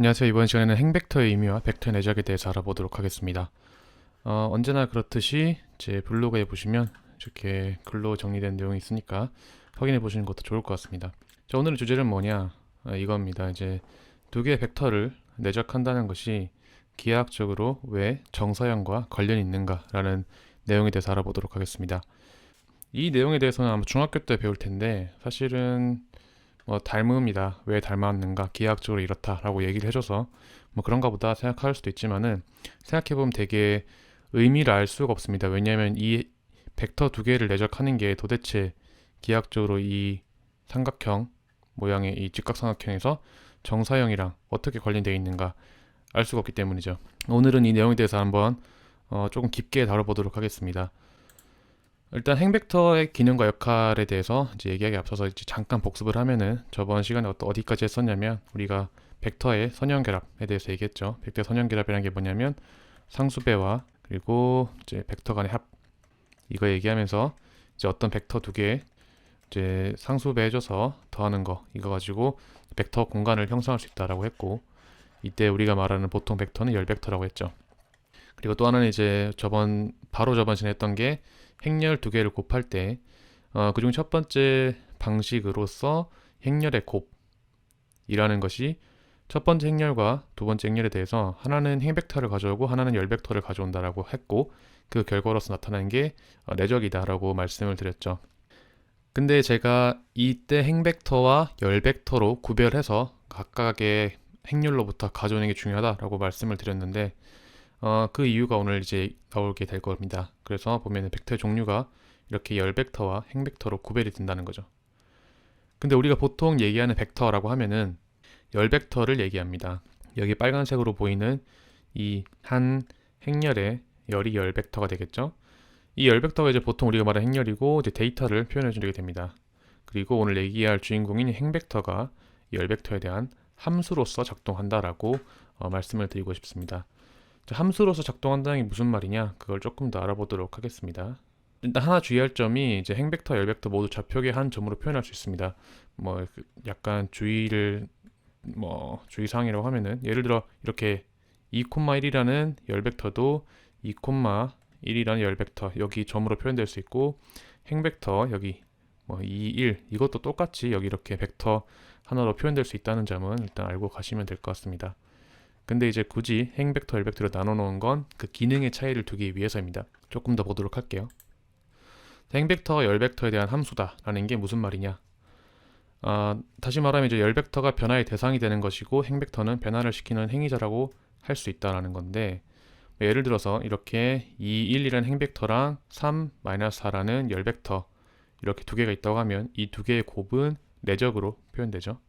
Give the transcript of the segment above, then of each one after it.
안녕하세요. 이번 시간에는 행벡터의 의미와 벡터 내적에 대해서 알아보도록 하겠습니다. 어, 언제나 그렇듯이 제 블로그에 보시면 이렇게 글로 정리된 내용이 있으니까 확인해 보시는 것도 좋을 것 같습니다. 자, 오늘의 주제는 뭐냐? 아, 이겁니다. 이제 두 개의 벡터를 내적한다는 것이 기하학적으로 왜 정사형과 관련이 있는가라는 내용에 대해서 알아보도록 하겠습니다. 이 내용에 대해서는 아마 중학교 때 배울 텐데 사실은 뭐 닮음이다 왜 닮았는가 기하학적으로 이렇다라고 얘기를 해줘서 뭐 그런가 보다 생각할 수도 있지만은 생각해보면 되게 의미를 알 수가 없습니다. 왜냐하면 이 벡터 두 개를 내적하는 게 도대체 기하학적으로 이 삼각형 모양의 이 직각삼각형에서 정사형이랑 어떻게 관련되어 있는가 알 수가 없기 때문이죠. 오늘은 이 내용에 대해서 한번 어, 조금 깊게 다뤄보도록 하겠습니다. 일단 행벡터의 기능과 역할에 대해서 이제 얘기하기 앞서서 이제 잠깐 복습을 하면은 저번 시간에 어디까지 했었냐면 우리가 벡터의 선형결합에 대해서 얘기했죠. 벡터의 선형결합이라는 게 뭐냐면 상수배와 그리고 이제 벡터 간의 합 이거 얘기하면서 이제 어떤 벡터 두개 이제 상수배 해줘서 더하는 거 이거 가지고 벡터 공간을 형성할 수 있다라고 했고 이때 우리가 말하는 보통 벡터는 열 벡터라고 했죠. 그리고 또 하나는 이제 저번 바로 저번 시간에 했던 게 행렬 두 개를 곱할 때 어, 그중 첫 번째 방식으로서 행렬의 곱이라는 것이 첫 번째 행렬과 두 번째 행렬에 대해서 하나는 행벡터를 가져오고 하나는 열벡터를 가져온다라고 했고 그 결과로서 나타나는 게 어, 내적이다라고 말씀을 드렸죠. 근데 제가 이때 행벡터와 열벡터로 구별해서 각각의 행렬로부터 가져오는 게 중요하다라고 말씀을 드렸는데 어, 그 이유가 오늘 이제 나오게 될 겁니다. 그래서 보면은 벡터의 종류가 이렇게 열 벡터와 행 벡터로 구별이 된다는 거죠. 근데 우리가 보통 얘기하는 벡터라고 하면은 열 벡터를 얘기합니다. 여기 빨간색으로 보이는 이 한 행렬의 열이 열 벡터가 되겠죠. 이 열 벡터가 이제 보통 우리가 말하는 행렬이고 이제 데이터를 표현해 주게 됩니다. 그리고 오늘 얘기할 주인공인 행 벡터가 열 벡터에 대한 함수로서 작동한다라고 어, 말씀을 드리고 싶습니다. 함수로서 작동한다는 게 무슨 말이냐? 그걸 조금 더 알아보도록 하겠습니다. 일단 하나 주의할 점이 이제 행벡터, 열벡터 모두 좌표계 한 점으로 표현할 수 있습니다. 뭐그 약간 주의를 뭐 주의사항이라고 하면은 예를 들어 이렇게 2,1이라는 열벡터도 2,1이라는 열벡터 여기 점으로 표현될 수 있고 행벡터 여기 뭐 2, 1 이것도 똑같이 여기 이렇게 벡터 하나로 표현될 수 있다는 점은 일단 알고 가시면 될 것 같습니다. 근데 이제 굳이 행벡터, 열벡터로 나눠 놓은 건 그 기능의 차이를 두기 위해서입니다. 조금 더 보도록 할게요. 행벡터와 열벡터에 대한 함수다라는 게 무슨 말이냐? 아, 다시 말하면 이제 열벡터가 변화의 대상이 되는 것이고 행벡터는 변화를 시키는 행위자라고 할 수 있다라는 건데 뭐 예를 들어서 이렇게 2, 1이라는 행벡터랑 3, 4라는 열벡터 이렇게 두 개가 있다고 하면 이 두 개의 곱은 내적으로 표현되죠.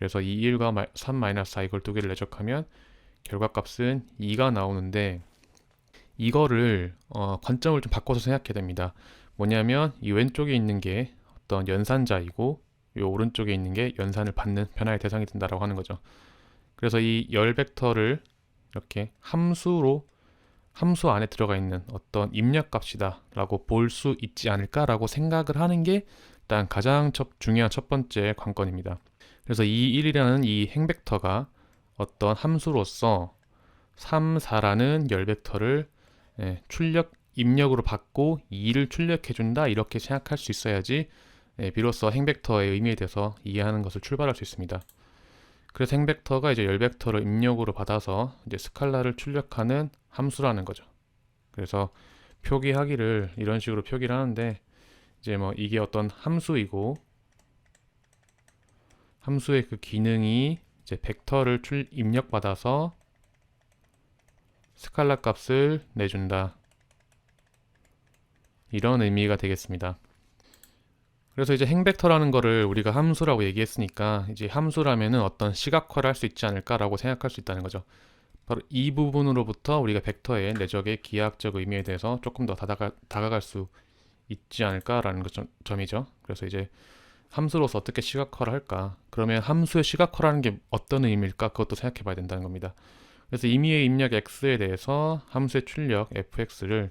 그래서 2, 1과 3, 4 이걸 두 개를 내적하면 결과값은 2가 나오는데 이거를 어, 관점을 좀 바꿔서 생각해야 됩니다. 뭐냐면 이 왼쪽에 있는 게 어떤 연산자이고 이 오른쪽에 있는 게 연산을 받는 변화의 대상이 된다라고 하는 거죠. 그래서 이 열 벡터를 이렇게 함수로 함수 안에 들어가 있는 어떤 입력값이다라고 볼 수 있지 않을까라고 생각을 하는 게 일단 가장 첫, 중요한 첫 번째 관건입니다. 그래서 이 1이라는 이 행벡터가 어떤 함수로서 3, 4라는 열 벡터를 예, 출력 입력으로 받고 2를 출력해 준다 이렇게 생각할 수 있어야지 예, 비로소 행벡터의 의미에 대해서 이해하는 것을 출발할 수 있습니다. 그래서 행벡터가 이제 열 벡터를 입력으로 받아서 이제 스칼라를 출력하는 함수라는 거죠. 그래서 표기하기를 이런 식으로 표기를 하는데 이제 뭐 이게 어떤 함수이고 함수의 그 기능이 이제 벡터를 출, 입력받아서 스칼라 값을 내준다. 이런 의미가 되겠습니다. 그래서 이제 행벡터라는 거를 우리가 함수라고 얘기했으니까 이제 함수라면은 어떤 시각화를 할 수 있지 않을까라고 생각할 수 있다는 거죠. 바로 이 부분으로부터 우리가 벡터의 내적의 기하학적 의미에 대해서 조금 더 다가가, 다가갈 수 있지 않을까라는 것 점, 이죠 그래서 이제 함수로서 어떻게 시각화를 할까? 그러면 함수의 시각화라는 게 어떤 의미일까? 그것도 생각해 봐야 된다는 겁니다. 그래서 임의의 입력 x에 대해서 함수의 출력 fx를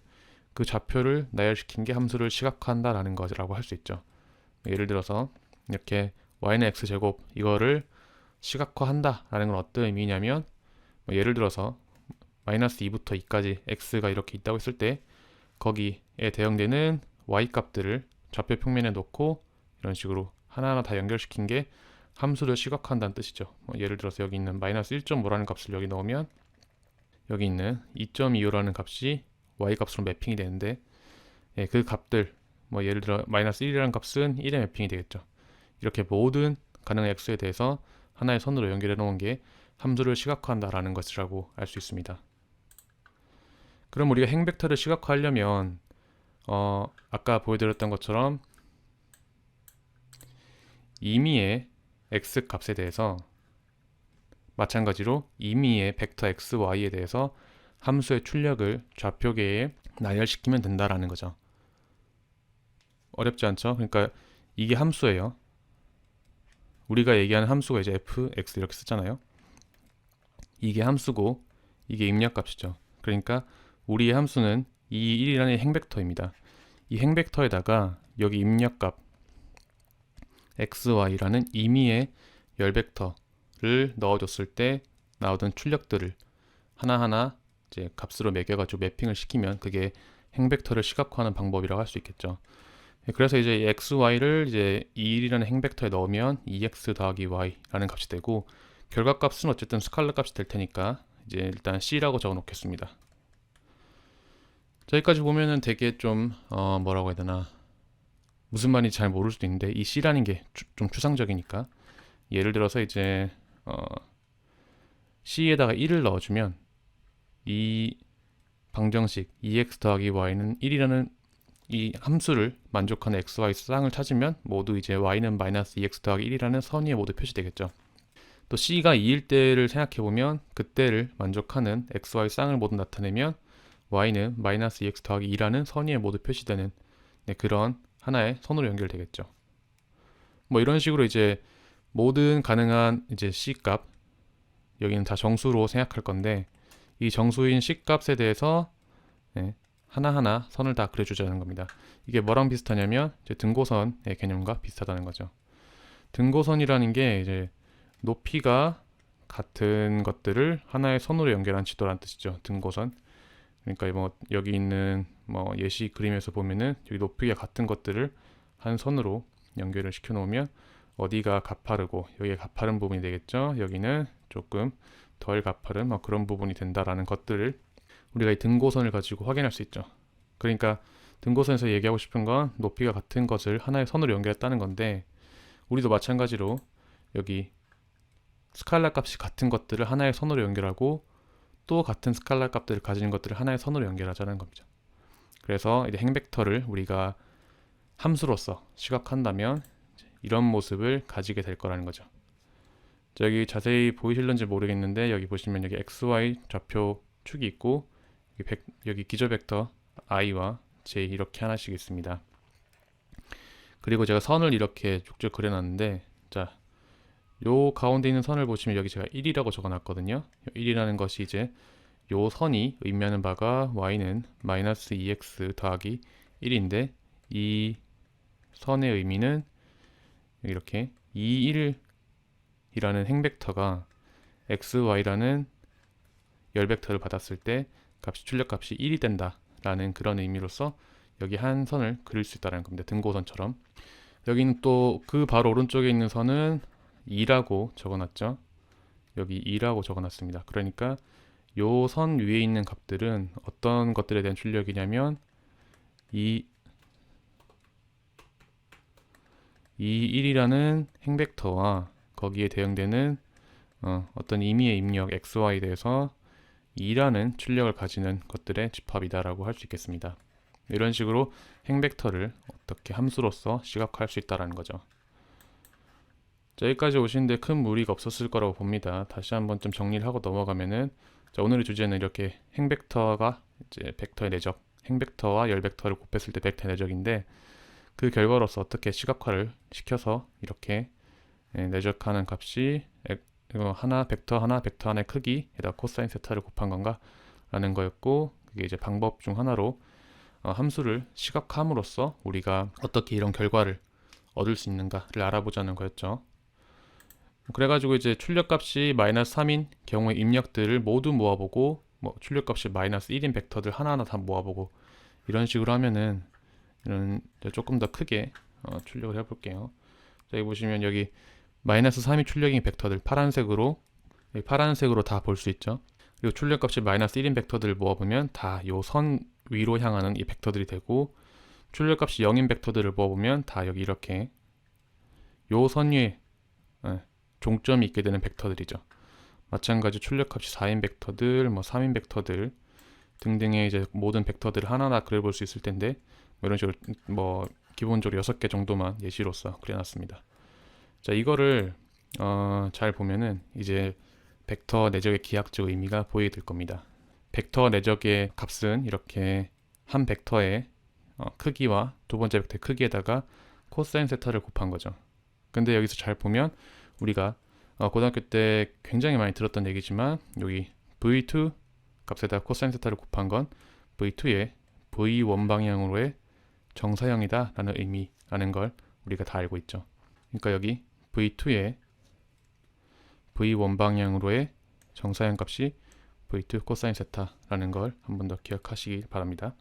그 좌표를 나열시킨 게 함수를 시각화한다라는 것이라고 할 수 있죠. 예를 들어서 이렇게 y는 x 제곱 이거를 시각화한다라는 건 어떤 의미냐면 뭐 예를 들어서 마이너스 2부터 2까지 x가 이렇게 있다고 했을 때 거기에 대응되는 y 값들을 좌표 평면에 놓고 이런 식으로 하나하나 다 연결시킨 게 함수를 시각화한다는 뜻이죠. 뭐 예를 들어서 여기 있는 마이너스 1.5라는 값을 여기 넣으면 여기 있는 2.25라는 값이 y 값으로 매핑이 되는데 예, 그 값들 뭐 예를 들어 마이너스 1이라는 값은 1에 매핑이 되겠죠. 이렇게 모든 가능한 x에 대해서 하나의 선으로 연결해 놓은 게 함수를 시각화한다라는 것이라고 알 수 있습니다. 그럼 우리가 행 벡터를 시각화하려면 어, 아까 보여드렸던 것처럼 임의의 x 값에 대해서 마찬가지로 임의의 벡터 x, y에 대해서 함수의 출력을 좌표계에 나열시키면 된다라는 거죠. 어렵지 않죠? 그러니까 이게 함수예요. 우리가 얘기하는 함수가 이제 f, x 이렇게 쓰잖아요. 이게 함수고 이게 입력값이죠. 그러니까 우리의 함수는 이 1이라는 행벡터입니다. 이 행벡터에다가 여기 입력값 x, y라는 임의의 열 벡터를 넣어줬을 때 나오던 출력들을 하나하나 이제 값으로 매겨가지고 매핑을 시키면 그게 행 벡터를 시각화하는 방법이라고 할 수 있겠죠. 그래서 이제 x, y를 이제 2일이라는 행 벡터에 넣으면 2x 더하기 y라는 값이 되고 결과 값은 어쨌든 스칼라 값이 될 테니까 이제 일단 c라고 적어 놓겠습니다. 저기까지 보면은 되게 좀 어, 뭐라고 해야 되나 무슨 말인지 잘 모를 수도 있는데 이 c라는 게 좀 추상적이니까 예를 들어서 이제 어, c에다가 1을 넣어주면 이 방정식 2x 더하기 y는 1이라는 이 함수를 만족하는 x, y 쌍을 찾으면 모두 이제 y는 마이너스 2x 더하기 1이라는 선 위에 모두 표시되겠죠. 또 c가 2일 때를 생각해 보면 그때를 만족하는 x, y 쌍을 모두 나타내면 y는 마이너스 2x 더하기 2라는 선 위에 모두 표시되는 네, 그런 하나의 선으로 연결되겠죠. 뭐 이런 식으로 이제 모든 가능한 이제 c 값 여기는 다 정수로 생각할 건데 이 정수인 c 값에 대해서 네, 하나하나 선을 다 그려주자는 겁니다. 이게 뭐랑 비슷하냐면 이제 등고선의 개념과 비슷하다는 거죠. 등고선이라는 게 이제 높이가 같은 것들을 하나의 선으로 연결한 지도란 뜻이죠. 등고선. 그러니까 뭐 여기 있는 뭐 예시 그림에서 보면은 여기 높이가 같은 것들을 한 선으로 연결을 시켜 놓으면 어디가 가파르고 여기가 가파른 부분이 되겠죠. 여기는 조금 덜 가파른 뭐 그런 부분이 된다라는 것들을 우리가 이 등고선을 가지고 확인할 수 있죠. 그러니까 등고선에서 얘기하고 싶은 건 높이가 같은 것을 하나의 선으로 연결했다는 건데 우리도 마찬가지로 여기 스칼라 값이 같은 것들을 하나의 선으로 연결하고 또 같은 스칼라 값들을 가지는 것들을 하나의 선으로 연결하자는 겁니다. 그래서 이제 행벡터를 우리가 함수로서 시각한다면 이런 모습을 가지게 될 거라는 거죠. 여기 자세히 보이실런지 모르겠는데 여기 보시면 여기 xy 좌표 축이 있고 여기, 벡, 여기 기저 벡터 i와 j 이렇게 하나씩 있습니다. 그리고 제가 선을 이렇게 쭉쭉 그려놨는데 자, 요 가운데 있는 선을 보시면 여기 제가 1이라고 적어놨거든요. 1이라는 것이 이제 요 선이 의미하는 바가 y는 마이너스 2x 더하기 1인데 이 선의 의미는 이렇게 2, 1이라는 행벡터가 x, y라는 열벡터를 받았을 때 값이 출력값이 1이 된다 라는 그런 의미로서 여기 한 선을 그릴 수 있다는 겁니다. 등고선처럼. 여기는 또 그 바로 오른쪽에 있는 선은 2라고 적어놨죠. 여기 2라고 적어놨습니다. 그러니까 요 선 위에 있는 값들은 어떤 것들에 대한 출력이냐면 이, 이 1이라는 행벡터와 거기에 대응되는 어, 어떤 임의의 입력 xy에 대해서 2라는 출력을 가지는 것들의 집합이다라고 할 수 있겠습니다. 이런 식으로 행벡터를 어떻게 함수로서 시각화할 수 있다라는 거죠. 자, 여기까지 오시는데 큰 무리가 없었을 거라고 봅니다. 다시 한번 좀 정리를 하고 넘어가면은 자, 오늘의 주제는 이렇게 행벡터가 이제 벡터의 내적, 행벡터와 열벡터를 곱했을 때 벡터의 내적인데 그 결과로서 어떻게 시각화를 시켜서 이렇게 예, 내적하는 값이 하나 벡터 하나 벡터 하나의 크기에다 코사인 세타를 곱한 건가 라는 거였고 그게 이제 방법 중 하나로 어, 함수를 시각함으로써 우리가 어떻게 이런 결과를 얻을 수 있는가를 알아보자는 거였죠. 그래가지고 이제 출력값이 마이너스 3인 경우의 입력들을 모두 모아보고 뭐 출력값이 마이너스 1인 벡터들 하나하나 다 모아보고 이런 식으로 하면은 이런 조금 더 크게 어, 출력을 해볼게요. 자, 여기 보시면 여기 마이너스 3이 출력인 벡터들 파란색으로 파란색으로 다 볼 수 있죠. 그리고 출력값이 마이너스 1인 벡터들을 모아보면 다 요 선 위로 향하는 이 벡터들이 되고 출력값이 0인 벡터들을 모아보면 다 여기 이렇게 요 선 위에 예, 종점이 있게 되는 벡터들이죠. 마찬가지 출력값이 4인 벡터들, 뭐 3인 벡터들 등등의 이제 모든 벡터들을 하나하나 그려볼 수 있을 텐데 뭐 이런 식으로 뭐 기본적으로 6개 정도만 예시로서 그려놨습니다. 자 이거를 어, 잘 보면은 이제 벡터 내적의 기하학적 의미가 보이게 될 겁니다. 벡터 내적의 값은 이렇게 한 벡터의 어, 크기와 두 번째 벡터의 크기에다가 코사인 세타를 곱한 거죠. 근데 여기서 잘 보면 우리가 어, 고등학교 때 굉장히 많이 들었던 얘기지만 여기 v2 값에다 코사인 세타를 곱한 건 v2의 v1 방향으로의 정사형이다 라는 의미라는 걸 우리가 다 알고 있죠. 그러니까 여기 v2의 v1 방향으로의 정사형 값이 v2 코사인 세타라는 걸 한 번 더 기억하시기 바랍니다.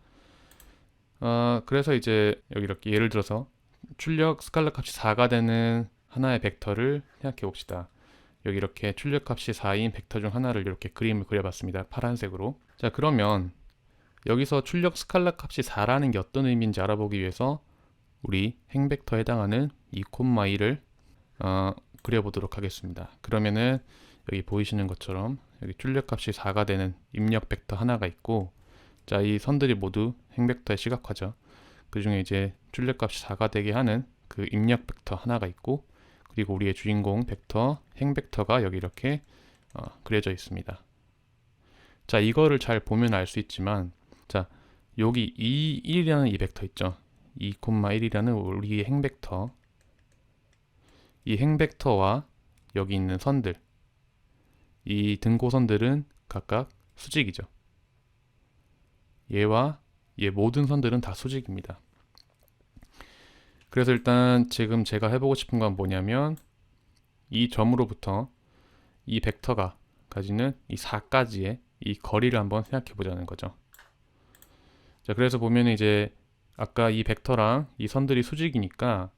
어, 그래서 이제 여기 이렇게 예를 들어서 출력 스칼라 값이 4가 되는 하나의 벡터를 생각해 봅시다. 여기 이렇게 출력 값이 4인 벡터 중 하나를 이렇게 그림을 그려봤습니다. 파란색으로. 자, 그러면 여기서 출력 스칼라 값이 4라는 게 어떤 의미인지 알아보기 위해서 우리 행벡터에 해당하는 2,2를 어, 그려보도록 하겠습니다. 그러면은 여기 보이시는 것처럼 여기 출력 값이 4가 되는 입력 벡터 하나가 있고 자, 이 선들이 모두 행벡터의 시각화죠. 그 중에 이제 출력 값이 4가 되게 하는 그 입력 벡터 하나가 있고 그리고 우리의 주인공 벡터 행 벡터가 여기 이렇게 어, 그려져 있습니다. 자, 이거를 잘 보면 알 수 있지만 자, 여기 2, 1이라는 이 벡터 있죠. 2,1이라는 우리의 행 벡터 이행 벡터와 여기 있는 선들 이 등고선들은 각각 수직이죠. 얘와 얘 모든 선들은 다 수직입니다. 그래서 일단 지금 제가 해보고 싶은 건 뭐냐면 이 점으로부터 이 벡터가 가지는 이 4까지의 이 거리를 한번 생각해 보자는 거죠. 자, 그래서 보면 이제 아까 이 벡터랑 이 선들이 수직이니까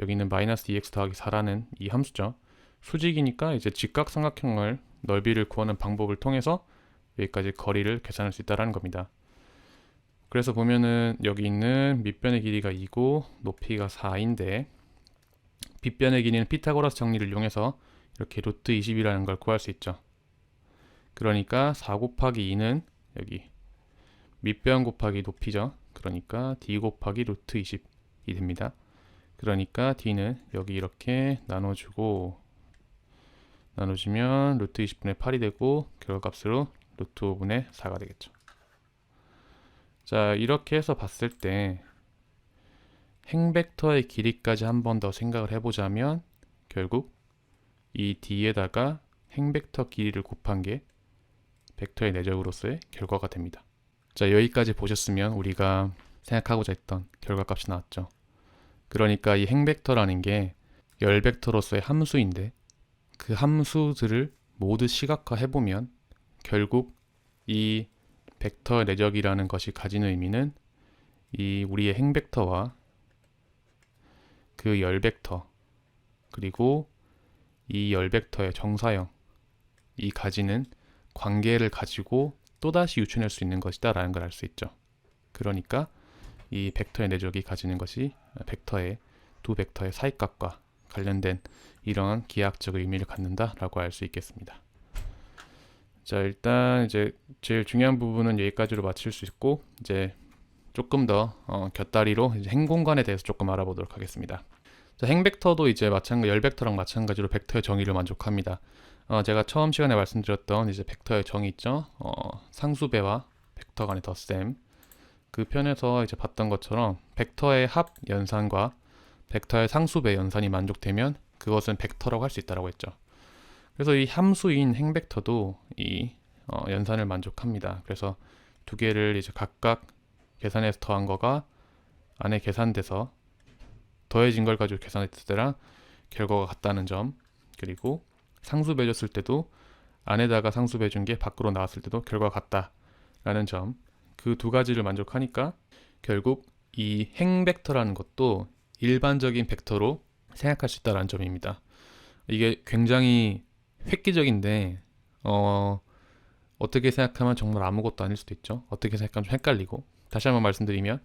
여기는 마이너스 2x 더하기 4라는 이 함수죠. 수직이니까 이제 직각삼각형을 넓이를 구하는 방법을 통해서 여기까지 거리를 계산할 수 있다는 겁니다. 그래서 보면은 여기 있는 밑변의 길이가 2고 높이가 4인데 빗변의 길이는 피타고라스 정리를 이용해서 이렇게 루트 20이라는 걸 구할 수 있죠. 그러니까 4 곱하기 2는 여기 밑변 곱하기 높이죠. 그러니까 d 곱하기 루트 20이 됩니다. 그러니까 d는 여기 이렇게 나눠주고 나눠주면 루트 20분의 8이 되고 결과값으로 루트 5분의 4가 되겠죠. 자 이렇게 해서 봤을 때 행벡터의 길이까지 한 번 더 생각을 해보자면 결국 이 d에다가 행벡터 길이를 곱한 게 벡터의 내적으로서의 결과가 됩니다. 자 여기까지 보셨으면 우리가 생각하고자 했던 결과값이 나왔죠. 그러니까 이 행벡터라는 게 열 벡터로서의 함수인데 그 함수들을 모두 시각화해 보면 결국 이 벡터 내적이라는 것이 가지는 의미는 이 우리의 행 벡터와 그 열 벡터 그리고 이 열 벡터의 정사형 이 가지는 관계를 가지고 또다시 유추해낼 수 있는 것이다 라는 걸 알 수 있죠. 그러니까 이 벡터의 내적이 가지는 것이 벡터의 두 벡터의 사이값과 관련된 이런 기하학적 의미를 갖는다라고 알 수 있겠습니다. 자 일단 이제 제일 중요한 부분은 여기까지로 마칠 수 있고 이제 조금 더 어, 곁다리로 행공간에 대해서 조금 알아보도록 하겠습니다. 자, 행벡터도 이제 마찬가지 열벡터랑 마찬가지로 벡터의 정의를 만족합니다. 어, 제가 처음 시간에 말씀드렸던 이제 벡터의 정의 있죠. 어, 상수배와 벡터 간의 덧셈 그 편에서 이제 봤던 것처럼 벡터의 합 연산과 벡터의 상수배 연산이 만족되면 그것은 벡터라고 할 수 있다고 했죠. 그래서 이 함수인 행벡터도 이 어, 연산을 만족합니다. 그래서 두 개를 이제 각각 계산해서 더한 거가 안에 계산돼서 더해진 걸 가지고 계산했을 때랑 결과가 같다는 점 그리고 상수 배 줬을 때도 안에다가 상수 배 준 게 밖으로 나왔을 때도 결과가 같다라는 점. 그 두 가지를 만족하니까 결국 이 행 벡터라는 것도 일반적인 벡터로 생각할 수 있다는 점입니다. 이게 굉장히 획기적인데 어, 어떻게 생각하면 정말 아무것도 아닐 수도 있죠. 어떻게 생각하면 좀 헷갈리고 다시 한번 말씀드리면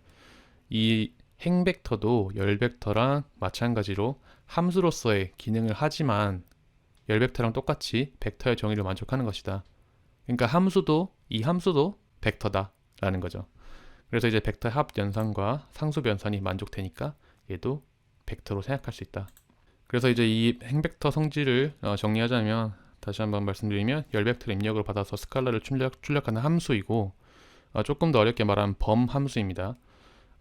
이 행벡터도 열벡터랑 마찬가지로 함수로서의 기능을 하지만 열벡터랑 똑같이 벡터의 정의를 만족하는 것이다. 그러니까 함수도 이 함수도 벡터다라는 거죠. 그래서 이제 벡터 합 연산과 상수 변산이 만족되니까 얘도 벡터로 생각할 수 있다. 그래서 이제 이 행벡터 성질을 어, 정리하자면 다시 한번 말씀드리면 열 벡터를 입력을 받아서 스칼라를 출력, 출력하는 함수이고 어, 조금 더 어렵게 말하면 범 함수입니다.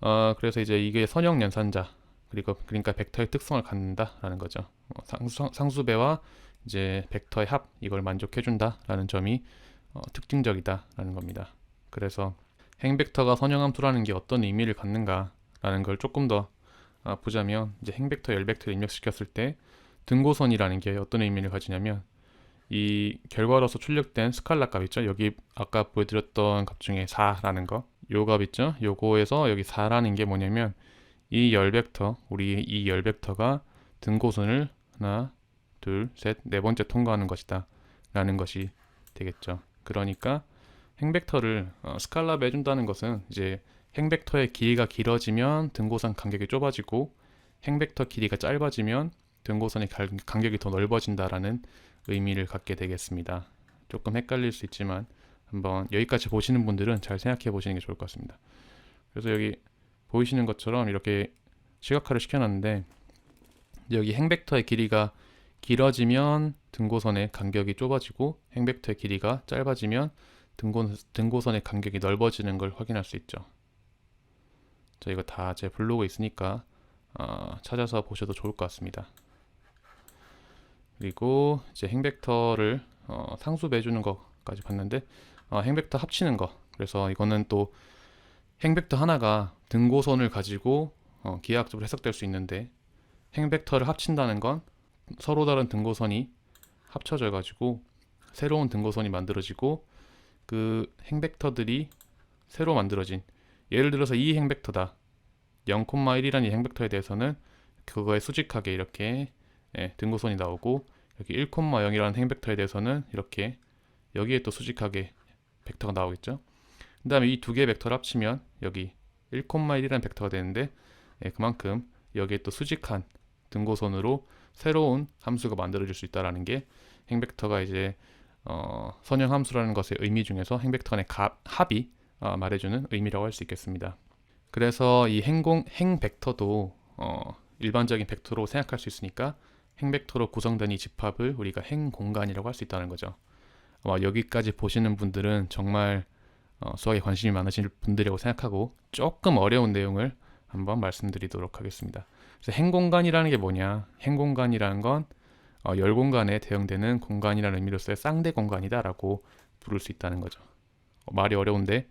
어, 그래서 이제 이게 선형 연산자 그리고 그러니까 벡터의 특성을 갖는다라는 거죠. 어, 상수, 상수배와 이제 벡터의 합 이걸 만족해준다라는 점이 어, 특징적이다라는 겁니다. 그래서 행벡터가 선형 함수라는 게 어떤 의미를 갖는가라는 걸 조금 더 아, 보자면 이제 행벡터 열벡터를 입력시켰을 때 등고선이라는 게 어떤 의미를 가지냐면 이 결과로서 출력된 스칼라 값 있죠. 여기 아까 보여드렸던 값 중에 4라는 거. 요 값 있죠. 요거에서 여기 4라는 게 뭐냐면 이 열벡터, 우리 이 열벡터가 등고선을 하나, 둘, 셋, 네 번째 통과하는 것이다. 라는 것이 되겠죠. 그러니까 행벡터를 어, 스칼라 매준다는 것은 이제 행벡터의 길이가 길어지면 등고선 간격이 좁아지고 행벡터 길이가 짧아지면 등고선의 갈- 간격이 더 넓어진다라는 의미를 갖게 되겠습니다. 조금 헷갈릴 수 있지만 한번 여기까지 보시는 분들은 잘 생각해 보시는 게 좋을 것 같습니다. 그래서 여기 보이시는 것처럼 이렇게 시각화를 시켜놨는데 여기 행벡터의 길이가 길어지면 등고선의 간격이 좁아지고 행벡터의 길이가 짧아지면 등고, 등고선의 간격이 넓어지는 걸 확인할 수 있죠. 자, 이거 다 제 블로그에 있으니까 어, 찾아서 보셔도 좋을 것 같습니다. 그리고 이제 행벡터를 어, 상수 매주는 것까지 봤는데 어, 행벡터 합치는 거. 그래서 이거는 또 행벡터 하나가 등고선을 가지고 어, 기하학적으로 해석될 수 있는데 행벡터를 합친다는 건 서로 다른 등고선이 합쳐져 가지고 새로운 등고선이 만들어지고 그 행벡터들이 새로 만들어진 예를 들어서 이 행벡터다 0,1이라는 이 행벡터에 대해서는 그거에 수직하게 이렇게 예, 등고선이 나오고 여기 1,0이라는 행벡터에 대해서는 이렇게 여기에 또 수직하게 벡터가 나오겠죠. 그 다음에 이 두 개의 벡터를 합치면 여기 1,1이라는 벡터가 되는데 예, 그만큼 여기에 또 수직한 등고선으로 새로운 함수가 만들어질 수 있다라는 게 행벡터가 이제 어, 선형 함수라는 것의 의미 중에서 행벡터 간의 값, 합이 어, 말해주는 의미라고 할 수 있겠습니다. 그래서 이 행공 행 벡터도 어, 일반적인 벡터로 생각할 수 있으니까 행 벡터로 구성된 이 집합을 우리가 행 공간이라고 할 수 있다는 거죠. 아마 여기까지 보시는 분들은 정말 어, 수학에 관심이 많으신 분들이라고 생각하고 조금 어려운 내용을 한번 말씀드리도록 하겠습니다. 그래서 행공간이라는 게 뭐냐? 행공간이라는 건 어, 열 공간에 대응되는 공간이라는 의미로서의 쌍대 공간이다라고 부를 수 있다는 거죠. 어, 말이 어려운데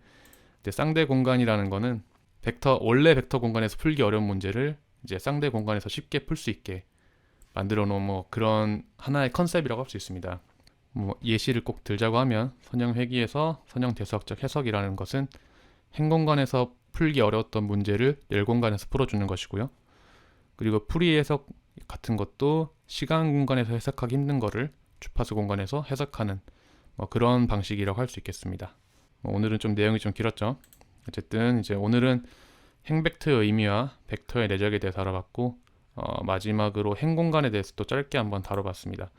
근데 쌍대 공간이라는 거는 벡터 원래 벡터 공간에서 풀기 어려운 문제를 이제 쌍대 공간에서 쉽게 풀 수 있게 만들어 놓은 뭐 그런 하나의 컨셉이라고 할 수 있습니다. 뭐 예시를 꼭 들자고 하면 선형 회귀에서 선형 대수학적 해석이라는 것은 행공간에서 풀기 어려웠던 문제를 열공간에서 풀어주는 것이고요. 그리고 풀이 해석 같은 것도 시간 공간에서 해석하기 힘든 거를 주파수 공간에서 해석하는 뭐 그런 방식이라고 할 수 있겠습니다. 뭐 오늘은 좀 내용이 좀 길었죠. 어쨌든 이제 오늘은 행벡터의 의미와 벡터의 내적에 대해서 알아봤고 어, 마지막으로 행공간에 대해서 또 짧게 한번 다뤄봤습니다.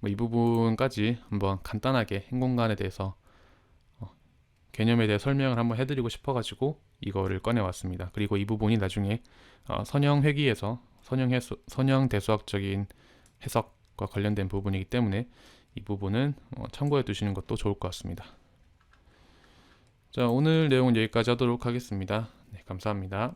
뭐 이 부분까지 한번 간단하게 행공간에 대해서 어, 개념에 대해 설명을 한번 해드리고 싶어가지고 이거를 꺼내왔습니다. 그리고 이 부분이 나중에 어, 선형 회귀에서 선형 해수, 선형 대수학적인 해석과 관련된 부분이기 때문에 이 부분은 어, 참고해 두시는 것도 좋을 것 같습니다. 자, 오늘 내용은 여기까지 하도록 하겠습니다. 네, 감사합니다.